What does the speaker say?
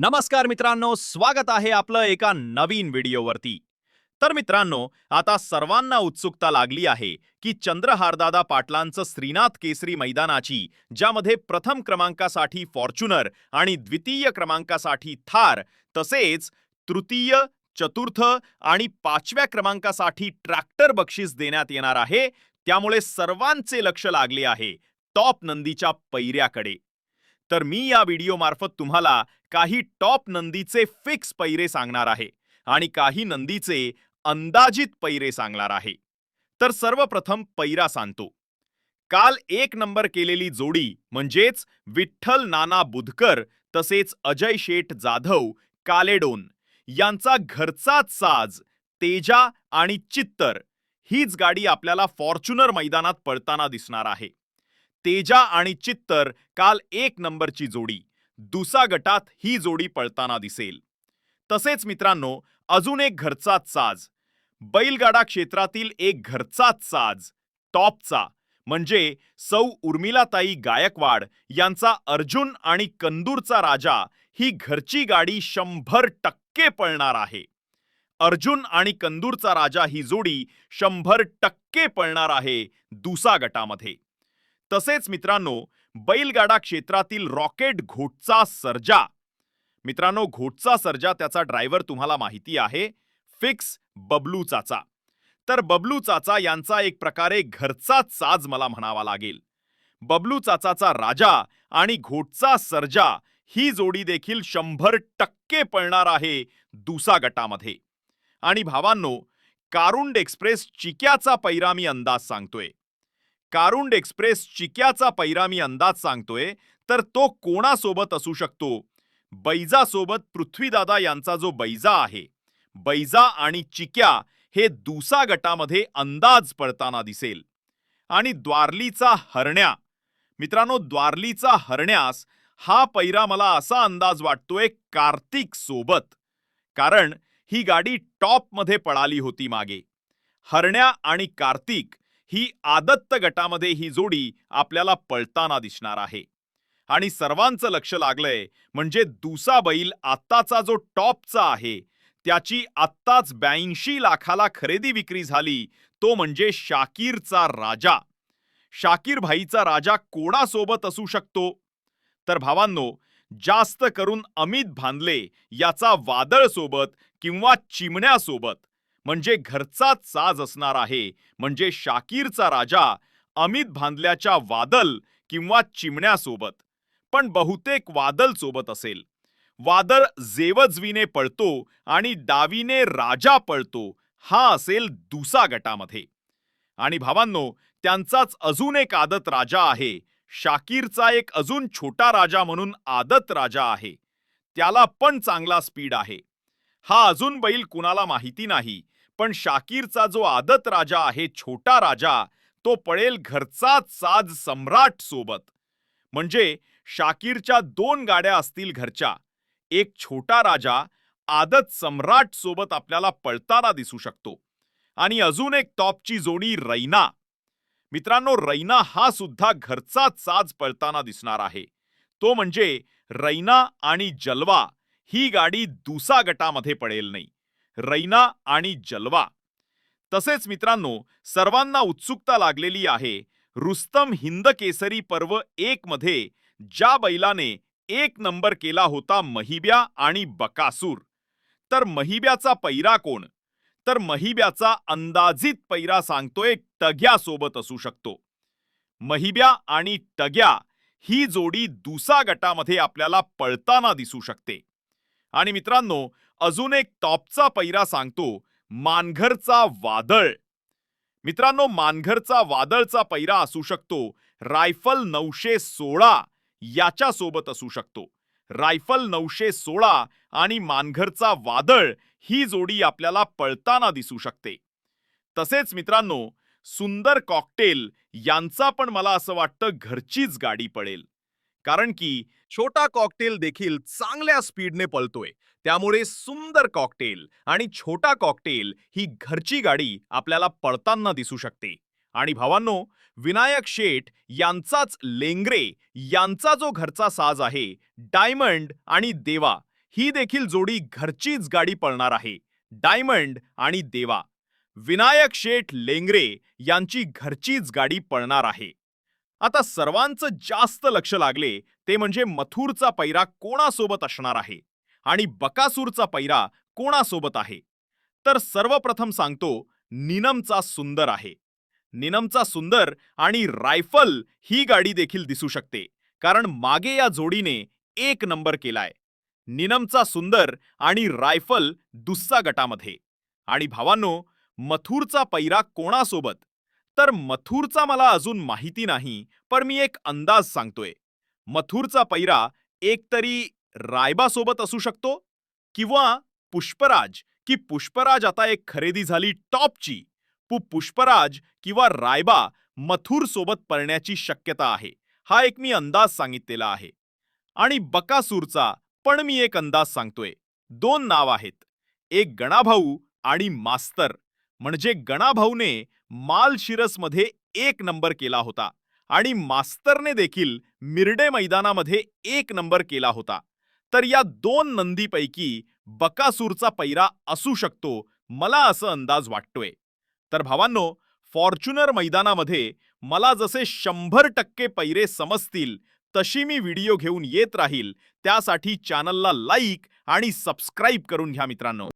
नमस्कार मित्रांनो स्वागत आहे आपलं एका नवीन व्हिडिओवरती. तर मित्रांनो आता सर्वांना उत्सुकता लागली आहे की चंद्रहारदादा पाटलांचं श्रीनाथ केसरी मैदानाची ज्यामध्ये प्रथम क्रमांकासाठी फॉर्च्युनर आणि द्वितीय क्रमांकासाठी थार तसेच तृतीय चतुर्थ आणि पाचव्या क्रमांकासाठी ट्रॅक्टर बक्षीस देण्यात येणार आहे. त्यामुळे सर्वांचे लक्ष लागले आहे टॉप नंदीच्या पैऱ्याकडे. तर मी या व्हिडिओमार्फत तुम्हाला काही टॉप नंदीचे फिक्स पैरे सांगणार आहे आणि काही नंदीचे अंदाजित पैरे सांगणार आहे. तर सर्वप्रथम पैरा सांगतो. काल एक नंबर केलेली जोडी म्हणजेच विठ्ठल नाना बुधकर तसेच अजय शेठ जाधव कालेडोन यांचा घरचाच साज तेजा आणि चित्तर हीच गाडी आपल्याला फॉर्च्युनर मैदानात पळताना दिसणार आहे. तेजा आणि चित्तर काल एक नंबरची जोडी. दुसा गटात ही जोडी पळताना दिसेल. तसेच मित्रांनो अजून एक घरचाच साज. बैलगाडा क्षेत्रातील एक घरचाच साज टॉपचा म्हणजे सौ उर्मिलाताई गायकवाड यांचा अर्जुन आणि कंदूरचा राजा ही घरची गाडी शंभर टक्के पळणार आहे. अर्जुन आणि कंदूरचा राजा ही जोडी शंभर टक्के पळणार आहे दुसा गटामध्ये. तसेच मित्रांनो बैलगाडा क्षेत्रातील रॉकेट घोटचा सर्जा. मित्रांनो घोटचा सर्जा त्याचा ड्रायव्हर तुम्हाला माहिती आहे फिक्स बबलू चाचा. तर बबलू चाचा यांचा एक प्रकारे घरचा साज मला म्हणावा लागेल. बबलू चाचाचा राजा आणि घोटचा सर्जा ही जोडी देखील शंभर टक्के पळणार आहे दुसा गटामध्ये. आणि भावांनो कारुंड एक्सप्रेस चिक्याचा पैरा मी अंदाज सांगतोय. कारुंड एक्सप्रेस चिक्याचा पैरा मी अंदाज सांगतोय तर तो कोणासोबत असू शकतो? बैजासोबत पृथ्वीदादा यांचा जो बैजा आहे. बैजा आणि चिक्या हे दुसा गटामध्ये अंदाज पडताना दिसेल. आणि द्वारलीचा हरण्या. मित्रांनो द्वारलीचा हरण्यास हा पैरा मला असा अंदाज वाटतोय कार्तिक सोबत. कारण ही गाडी टॉपमध्ये पळाली होती मागे. हरण्या आणि कार्तिक ही आदत्त गटामध्ये ही जोडी आपल्याला पळताना दिसणार आहे. आणि सर्वांचं लक्ष लागलंय म्हणजे दुसा बैल आत्ताचा जो टॉपचा आहे त्याची आत्ताच ब्याऐंशी लाखाला खरेदी विक्री झाली तो म्हणजे शाकीरचा राजा. शाकीर भाईचा राजा कोणासोबत असू शकतो? तर भावांनो जास्त करून अमित भांदले याचा वादळ सोबत किंवा चिमण्यासोबत म्हणजे घरचाच साज असणार आहे. म्हणजे शाकीरचा राजा अमित भांदल्याच्या वादल किंवा चिमण्यासोबत. पण बहुतेक वादल सोबत असेल. वादळ जेवजवीने पळतो आणि डावीने राजा पळतो हा असेल दुसा गटामध्ये. आणि भावांनो त्यांचाच अजून एक आदत राजा आहे. शाकीरचा एक अजून छोटा राजा म्हणून आदत राजा आहे. त्याला पण चांगला स्पीड आहे. हा अजून बैल कुणाला माहिती नाही. पण शाकीरचा जो आदत राजा आहे छोटा राजा तो पळेल घरचाच साज सम्राट सोबत. म्हणजे शाकीरच्या दोन गाड्या असतील घरच्या. एक छोटा राजा आदत सम्राट सोबत आपल्याला पळताना दिसू शकतो. आणि अजून एक टॉपची जोडी रैना. मित्रांनो रैना हा सुद्धा घरचाच साज पळताना दिसणार आहे. तो म्हणजे रैना आणि जलवा. ही गाडी दुसा गटामध्ये पडेल नाही. रैना आणि जलवा. तसेच मित्रांनो सर्वांना उत्सुकता लागलेली आहे रुस्तम हिंद केसरी पर्व एक मध्ये ज्या बैलाने एक नंबर केला होता महिब्या आणि बकासूर. तर महिब्याचा पैरा कोण? तर महिब्याचा अंदाजित पैरा सांगतोय टग्या सोबत असू शकतो. महिब्या आणि टग्या ही जोडी दुसा गटामध्ये आपल्याला पळताना दिसू शकते. आणि मित्रांनो अजून एक टॉपचा पैरा सांगतो मानघरचा वादळ. मित्रांनो मानघरचा वादळचा पैरा असू शकतो रायफल नऊशे सोळा याच्या सोबत असू शकतो. रायफल नऊशे सोळा आणि मानघरचा वादळ ही जोडी आपल्याला पळताना दिसू शकते. तसेच मित्रांनो सुंदर कॉकटेल यांचा पण मला असं वाटतं घरचीच गाडी पडेल कारण की छोटा कॉकटेल देखील चांगल्या स्पीडने पळतोय. त्यामुळे सुंदर कॉकटेल आणि छोटा कॉकटेल ही घरची गाडी आपल्याला पळताना दिसू शकते. आणि भावांनो विनायक शेठ यांचाच लेंगरे यांचा जो घरचा साज आहे डायमंड आणि देवा ही देखील जोडी घरचीच गाडी पळणार आहे. डायमंड आणि देवा. विनायक शेठ लेंगरे यांची घरचीच गाडी पळणार आहे. आता सर्वांचं जास्त लक्ष लागले ते म्हणजे मथुरचा पैरा कोणासोबत असणार आहे? आणि बकासूरचा पैरा कोणासोबत आहे? तर सर्वप्रथम सांगतो निनमचा सुंदर आहे. निनमचा सुंदर आणि रायफल ही गाडी देखील दिसू शकते कारण मागे या जोडीने एक नंबर केलाय. निनमचा सुंदर आणि रायफल दुस्सा गटामध्ये. आणि भावांनो मथुरचा पैरा कोणासोबत? तर मथुरचा मला अजून माहिती नाही पण मी एक अंदाज सांगतोय. मथुरचा पैरा एकतरी रायबासोबत असू शकतो किंवा पुष्पराज की पुष्पराज आता एक खरेदी झाली टॉपची. पु पुष्पराज किंवा रायबा मथुर सोबत पळण्याची शक्यता आहे. हा एक मी अंदाज सांगितलेला आहे. आणि बकासूरचा पण मी एक अंदाज सांगतोय. दोन नाव आहेत. एक गणाभाऊ आणि मास्तर. म्हणजे गणाभाऊने मालशिरसमध्ये एक नंबर केला होता आणि मास्तरने देखील मिरडे मैदानामध्ये एक नंबर केला होता. तर या दोन नंदीपैकी बकासूरचा पैरा असू शकतो मला असं अंदाज वाटतोय. तर भावांनो फॉर्च्युनर मैदानामध्ये मला जसे शंभर टक्के पैरे समजतील तशी मी व्हिडिओ घेऊन येत राहील. त्यासाठी चॅनलला लाईक आणि सबस्क्राईब करून घ्या मित्रांनो.